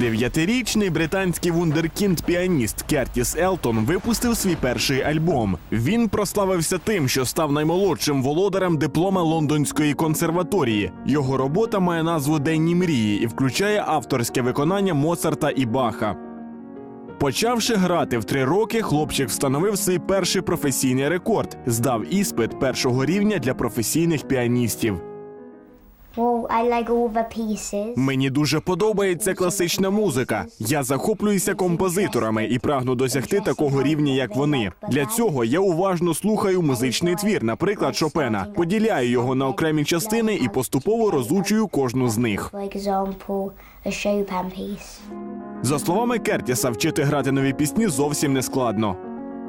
Дев'ятирічний британський вундеркінд-піаніст Кертіс Елтон випустив свій перший альбом. Він прославився тим, що став наймолодшим володарем диплома Лондонської консерваторії. Його робота має назву Денні мрії і включає авторське виконання Моцарта і Баха. Почавши грати в три роки, хлопчик встановив свій перший професійний рекорд, здав іспит першого рівня для професійних піаністів. Well, I like all the pieces. Мені дуже подобається класична музика. Я захоплююся композиторами і прагну досягти такого рівня, як вони. Для цього я уважно слухаю музичний твір, наприклад, Шопена, поділяю його на окремі частини і поступово розучую кожну з них. For example, a Chopin piece. За словами Кертіса, вчити грати нові пісні зовсім не складно.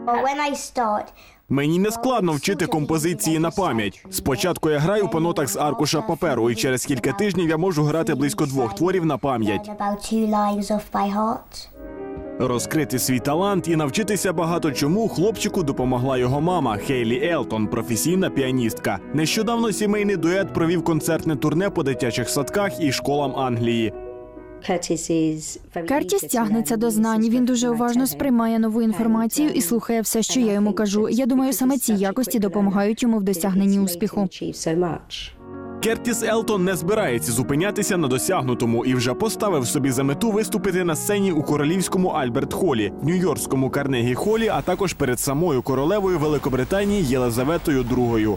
But when I start, Мені не складно вчити композиції на пам'ять. Спочатку я граю по нотах з аркуша паперу, і через кілька тижнів я можу грати близько двох творів на пам'ять. Розкрити свій талант і навчитися багато чому хлопчику допомогла його мама Хейлі Елтон, професійна піаністка. Нещодавно сімейний дует провів концертне турне по дитячих садках і школам Англії. Кертіс тягнеться до знань. Він дуже уважно сприймає нову інформацію і слухає все, що я йому кажу. Я думаю, саме ці якості допомагають йому в досягненні успіху. Кертіс Елтон не збирається зупинятися на досягнутому і вже поставив собі за мету виступити на сцені у королівському Альберт Холі, Нью-Йоркському Карнегі Холі, а також перед самою королевою Великобританії Єлизаветою II.